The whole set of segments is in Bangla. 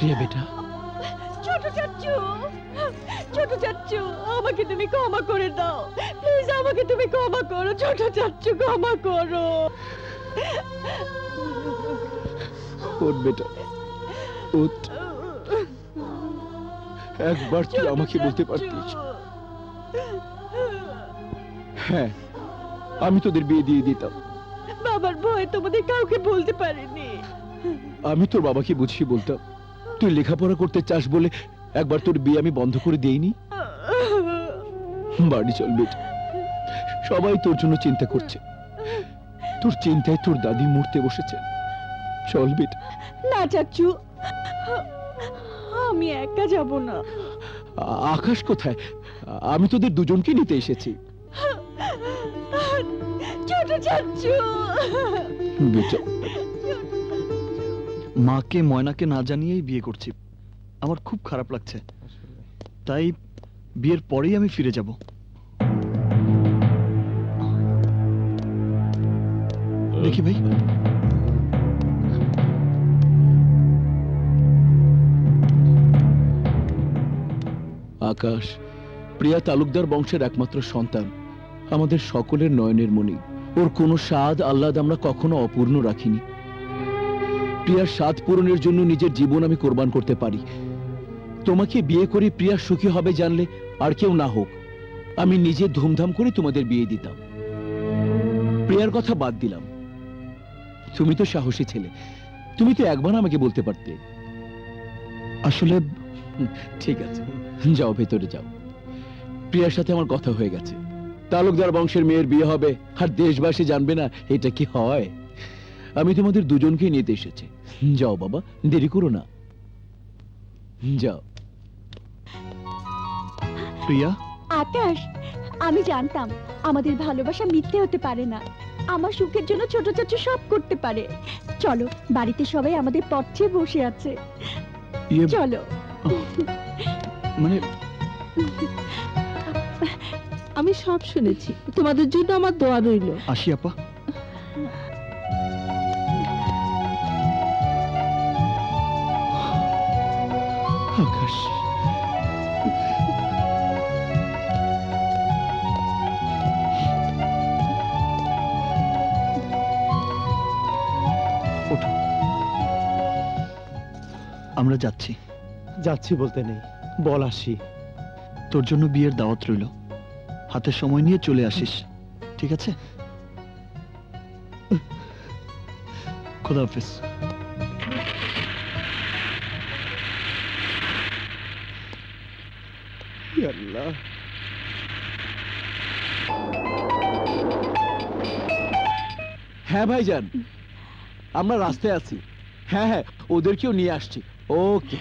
প্রিয়া বেটা। ছোট চাচ্চু ছোট চাচ্চু আমাকে তুমি ক্ষমা করে দাও। প্লিজ আমাকে তুমি ক্ষমা করো ছোট চাচ্চু ক্ষমা করো। ওঠ বেটা ওঠ। একবার তুই আমাকে বলতে পারতিস? হ্যাঁ আমি তোদের বিয়ে দিয়ে দিতাম। বাবার ভয় তোমাদের কাউকে বলতে পারিনি। আমি তোর বাবাকে বুঝিয়ে বলতাম। তুই লেখাপড়া করতে চাস বলে একবার তোর বিয়ে আমি বন্ধ করে দেইনি? বাড়ি চল বেটা। সবাই তোর জন্য চিন্তা করছে। তোর চিন্তায় তোর দাদি মরতে বসেছে। চল বেটা। না চাচ্চু আমি একা যাব না। আকাশ কোথায়? আমি তোদের দুজনকে নিতে এসেছি। ছোট চাচ্চু বেটা। মাকে, ময়নাকে না জানিয়েই বিয়ে করছি। আমার খুব খারাপ লাগছে। তাই বিয়ের পরেই আমি ফিরে যাব। দেখি ভাই। আকাশ, প্রিয়া তালুকদার বংশের একমাত্র সন্তান। আমাদের সকলের নয়নের মণি। ওর কোনো স্বাদ আহ্লাদ আমরা কখনো অপূর্ণ রাখিনি। প্রিয়ার স্বাদ পূরণের জন্য নিজের জীবন আমি কোরবান করতে পারি। তোমাকে বিয়ে করে প্রিয়া সুখী হবে জানলে আর কেউ না হোক, আমি নিজে ধুমধাম করে তোমাদের বিয়ে দিতাম। প্রিয়ার কথা বাদ দিলাম। তুমি তো সাহসী ছেলে, তুমি তো একবার আমাকে বলতে পারতে। আসলে, ঠিক আছে, যাও ভেতরে যাও। প্রিয়ার সাথে আমার কথা হয়ে গেছে। তালুকদার বংশের মেয়ের বিয়ে হবে, আর দেশবাসী জানবে না এটা কি হয়। আমি তোমাদের দুজনকে নিতে এসেছি। যাও বাবা দেরি করো না। যাও। প্রিয়া? আকাশ আমি জানতাম আমাদের ভালোবাসা মিথ্যে হতে পারে না। আমার সুখের জন্য ছোট চাচু সব করতে পারে। চলো বাড়িতে সবাই আমাদের পথে বসে আছে। ইয়ে চলো। মানে আমি সব শুনেছি। তোমাদের জন্য আমার দোয়া রইল। আসি আপা। আকাশ আমরা যাচ্ছি। যাচ্ছি বলতে নেই। বল আসি। তোর জন্য বিয়ের দাওয়াত রইল। হাতে সময় নিয়ে চলে আসিস। ঠিক আছে? খোদা হাফেজ। আল্লাহ হ্যাঁ ভাইজান, আমরা রাস্তায় আছি। হ্যাঁ হ্যাঁ ওদেরকেও নিয়ে আসছি। ওকে।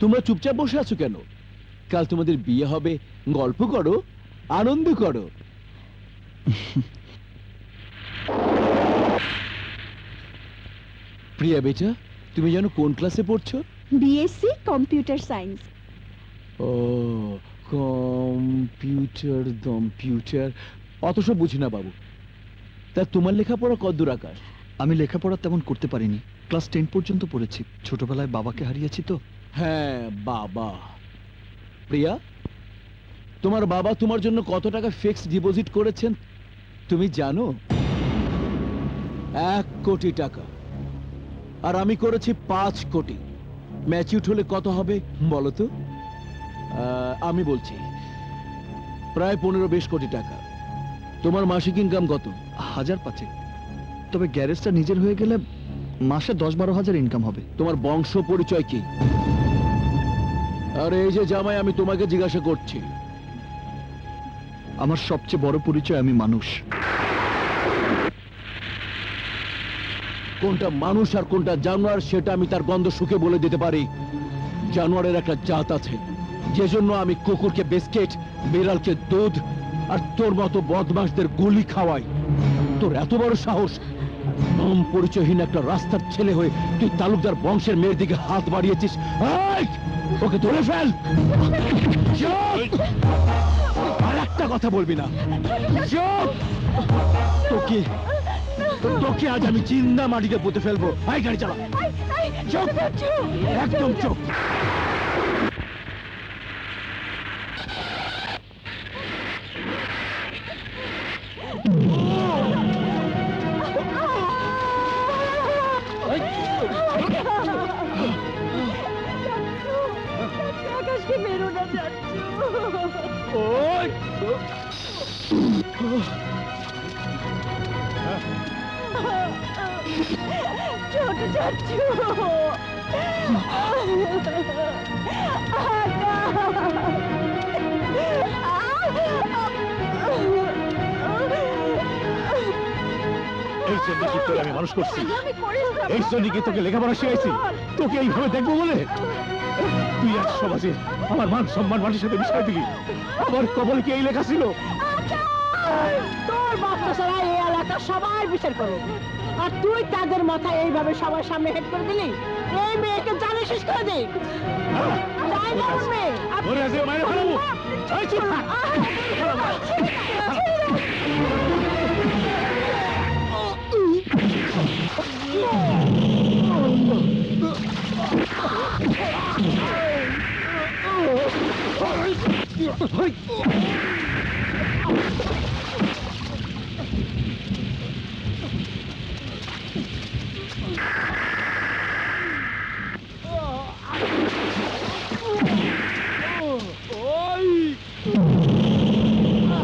তোমরা চুপচাপ বসে আছো কেন? কাল তোমাদের বিয়ে হবে, গল্প করো, আনন্দ করো। প্রিয়া বেটা, তুমি যেন কোন ক্লাসে পড়ছো? বিএসসি কম্পিউটার সায়েন্স ও কম্পিউটার কম্পিউটার অত সব বুঝি না বাবু। তা তোমার লেখাপড়া কদ্দূর আকাশ আমি লেখাপড়া তেমন করতে পারিনি। ক্লাস টেন পর্যন্ত পড়েছি। ছোটবেলায় বাবাকে হারিয়েছি তো। হ্যাঁ বাবা। প্রিয়া তোমার বাবা তোমার জন্য কত টাকা ফিক্সড ডিপোজিট করেছেন? তুমি জানো? এক কোটি টাকা। আর আমি করেছি পাঁচ কোটি। ম্যাচিউট হলে কত হবে বলো তো? আমি বলছি প্রায় পনেরো বিশ কোটি টাকা। তোমার মাসিক ইনকাম কত? হাজার পাঁচে তবে গ্যারেজটা নিজের হয়ে গেলে মাসে দশ বারো হাজার ইনকাম হবে। তোমার বংশ পরিচয় কি? আর এই যে জামাই আমি তোমাকে জিজ্ঞাসা করছি। আমার সবচেয়ে বড় পরিচয় আমি মানুষ। কোনটা মানুষ আর কোনটা জানোয়ার, সেটা আমি তার গন্ধ শুকে বলে দিতে পারি জানোয়ারের একটা জাত আছে যে জন্য আমি কুকুরকে বিস্কিট, বিড়ালকে দুধ আর তোর মতো বদমাসদের গুলি খাওয়াই তোর এত বড় সাহস নাম পরিচয়হীন একটা রাস্তার ছেলে হয়ে তুই তালুকদার বংশের মেয়ের দিকে হাত বাড়িয়েছিস! ওকে ধরে ফেল! আর একটা কথা বলবি না! তোকে তোকে আজ আমি চিন্তা মাটিতে পুঁতে ফেলব। আই গাড়ি চালা। একদম মেরো না যাচ্ছ ছোট চাচ্ছু এই জন্য কি তোর আমি মানুষ করছি? আমি এই জন্য কি তোকে লেখাপড়া শিখাইছি? তোকে এইভাবে দেখব বলে? তুই আজ সমাজে আমার মান সম্মান মানুষের সাথে মিশাই দিলি আমার কবলে কি এই লেখা ছিল? তোর বাচ্চা ছাড়া এই এলাকা সবাই বিচার করে আর তুই তাদের মাথায় এইভাবে সবার সামনে হেড করে দিলি এই মেয়েকে জানে শেষ করে দে তাই না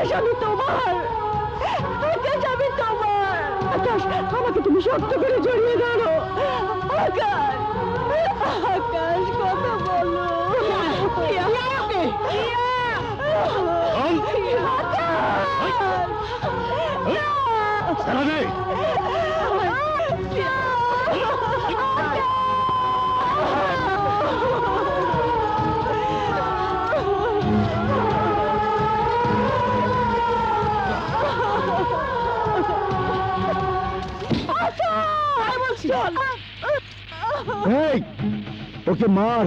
আকাশ আমি তোমার আকাশ আমি তোমার আকাশ আমাকে তুমি শক্ত করে জড়িয়ে ধরো আকাশ আকাশ কথা বলো সারা ওকে মার।